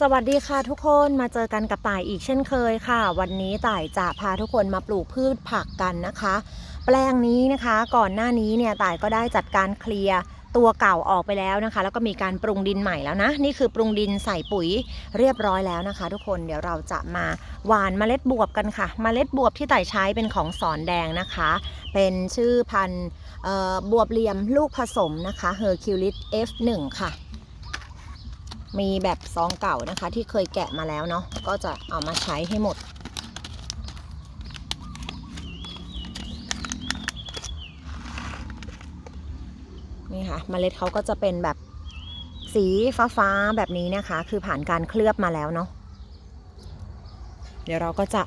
สวัสดีค่ะทุกคนมาเจอกันกับต่ายอีกเช่นเคยค่ะ วันนี้ต่ายจะพาทุกคนมาปลูกพืชผักกันนะคะ แปลงนี้นะคะก่อนหน้านี้เนี่ยต่ายก็ได้จัดการเคลียร์ตัวเก่าออกไปแล้วนะคะ แล้วก็มีการปรุงดินใหม่แล้วนะ นี่คือปรุงดินใส่ปุ๋ยเรียบร้อยแล้วนะคะ ทุกคนเดี๋ยวเราจะมาหว่านเมล็ดบวบกันค่ะเมล็ดบวบที่ต่ายใช้เป็นของสอนแดงนะคะ เป็นชื่อพันธุ์บวบเหลี่ยมลูกผสมนะคะ Hercules F1 ค่ะ มีแบบซองเก่านะคะ ที่เคยแกะมาแล้วเนาะก็จะเอามาใช้ให้หมด นี่ค่ะเมล็ดเขาก็จะเป็นแบบสีฟ้าๆแบบนี้นะคะ คือผ่านการเคลือบมาแล้วเนาะเดี๋ยวเราก็จะ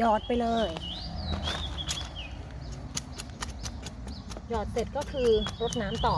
ยอดไปเลยหยอดเสร็จก็คือรดน้ำต่อ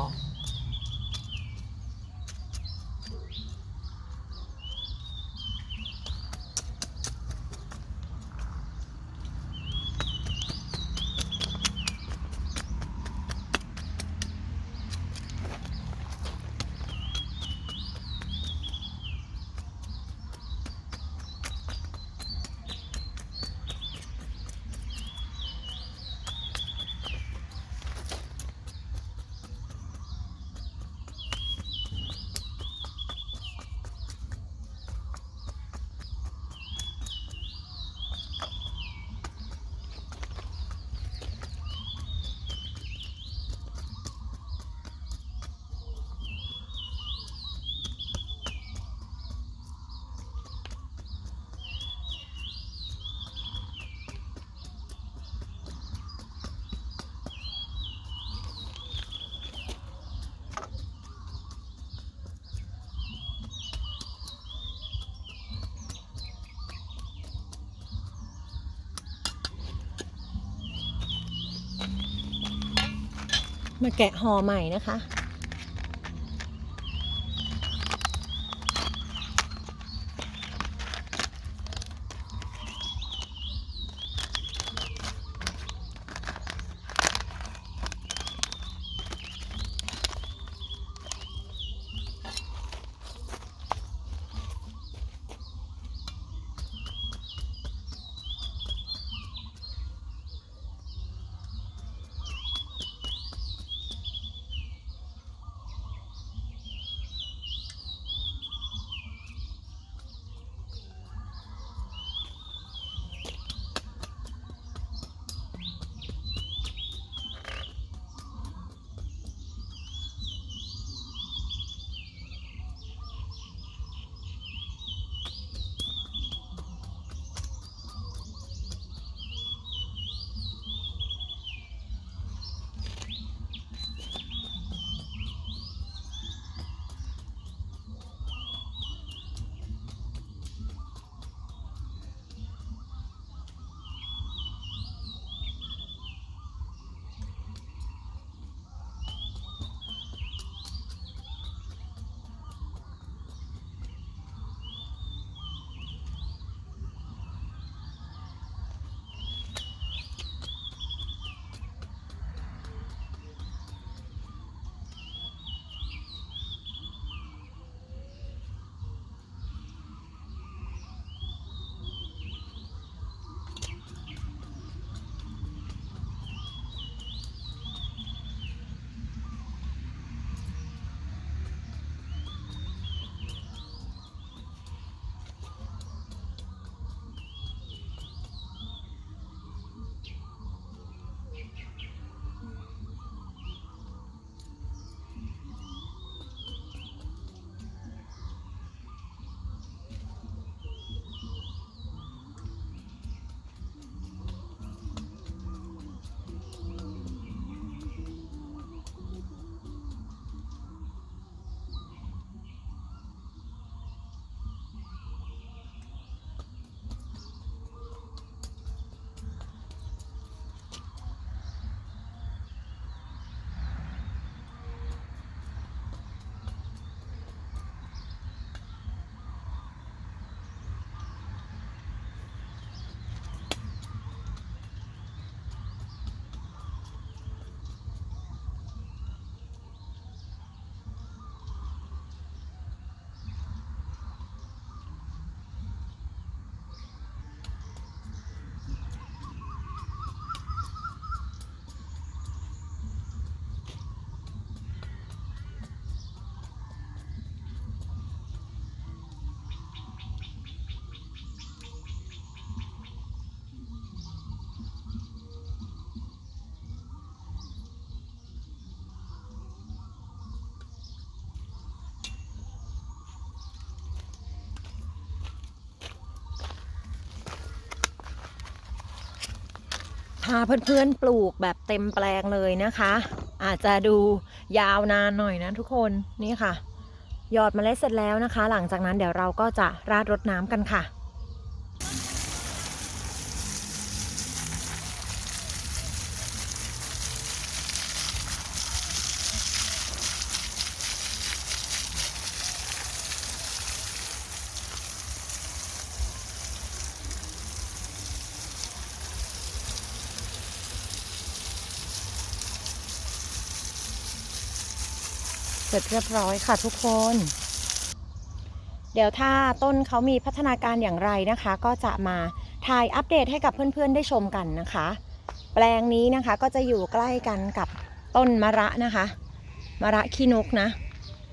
มาแกะห่อใหม่นะคะ พาเพื่อนๆปลูกแบบเต็มแปลงเลยนะคะ อาจจะดูยาวนานหน่อยนะทุกคนนี่ค่ะหยอดมเมล็ดเสร็จแล้วนะคะ หลังจากนั้นเดี๋ยวเราก็จะราดรดน้ำกันค่ะ เสร็จเรียบร้อยค่ะทุกคน เดี๋ยวถ้าต้นเขามีพัฒนาการอย่างไรนะคะ ก็จะมาถ่ายอัปเดตให้กับเพื่อนๆได้ชมกันนะคะ แปลงนี้นะคะก็จะอยู่ใกล้กันกับต้นมะระนะคะมะระขี้นกนะ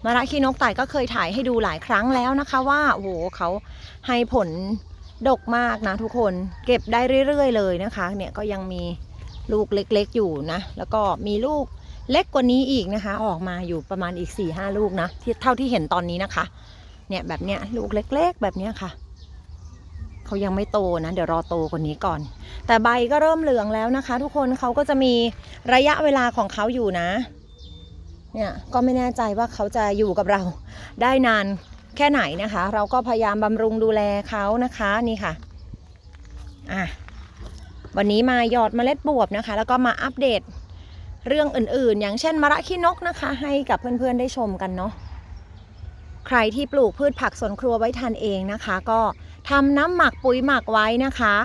มะระขี้นกไต่ก็เคยถ่ายให้ดูหลายครั้งแล้วนะคะว่าโอ้โหเขาให้ผลดกมากนะทุกคนเก็บได้เรื่อยๆเลยนะคะ เนี่ยก็ยังมีลูกเล็กๆอยู่นะ แล้วก็มีลูก เล็กกว่านี้อีกนะคะ ออกมาอยู่ประมาณอีก4ี่ห้าลูกนะที่เท่าที่เห็นตอนนี้นะคะ เนี่ยแบบเนี้ยลูกเล็ก ๆ แบบเนี้ยค่ะเขายังไม่โตนะ เดี๋ยวรอโตกว่านี้ก่อน แต่ใบก็เริ่มเหลืองแล้วนะคะ ทุกคนเขาก็จะมีระยะเวลาของเขาอยู่นะ เนี่ยก็ไม่แน่ใจว่าเขาจะอยู่กับเราได้นานแค่ไหนนะคะ เราก็พยายามบำรุงดูแลเขานะคะนี่ค่ะอะวันนี้มาหยอดเมล็ดบวบนะคะ แล้วก็มาอัปเดต เรื่องอื่นๆ อย่างเช่นมะระขี้นกนะคะ ให้กับเพื่อนๆได้ชมกันเนาะใครที่ปลูกพืชผักสวนครัวไว้ทานเองนะคะ ก็ทำน้ำหมักปุ๋ยหมักไว้นะคะ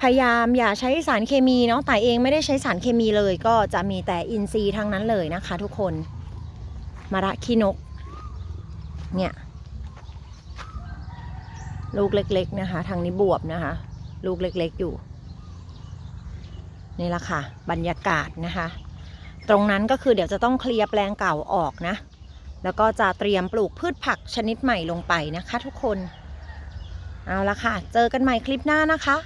พยายามอย่าใช้สารเคมีเนาะแต่เองไม่ได้ใช้สารเคมีเลย ก็จะมีแต่อินทรีย์ทั้งนั้นเลยนะคะ ทุกคนมะระขี้นก เนี่ยลูกเล็ก ๆ นะคะ ทางนี้บวบนะคะ ลูกเล็ก ๆ อยู่ นี่แหละค่ะ บรรยากาศนะคะ ตรงนั้นก็คือเดี๋ยวจะต้องเคลียร์แปลงเก่าออกนะ แล้วก็จะเตรียมปลูกพืชผักชนิดใหม่ลงไปนะคะทุกคน เอาละค่ะ เจอกันใหม่คลิปหน้านะคะ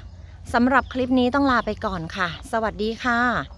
สำหรับคลิปนี้ต้องลาไปก่อนค่ะ สวัสดีค่ะ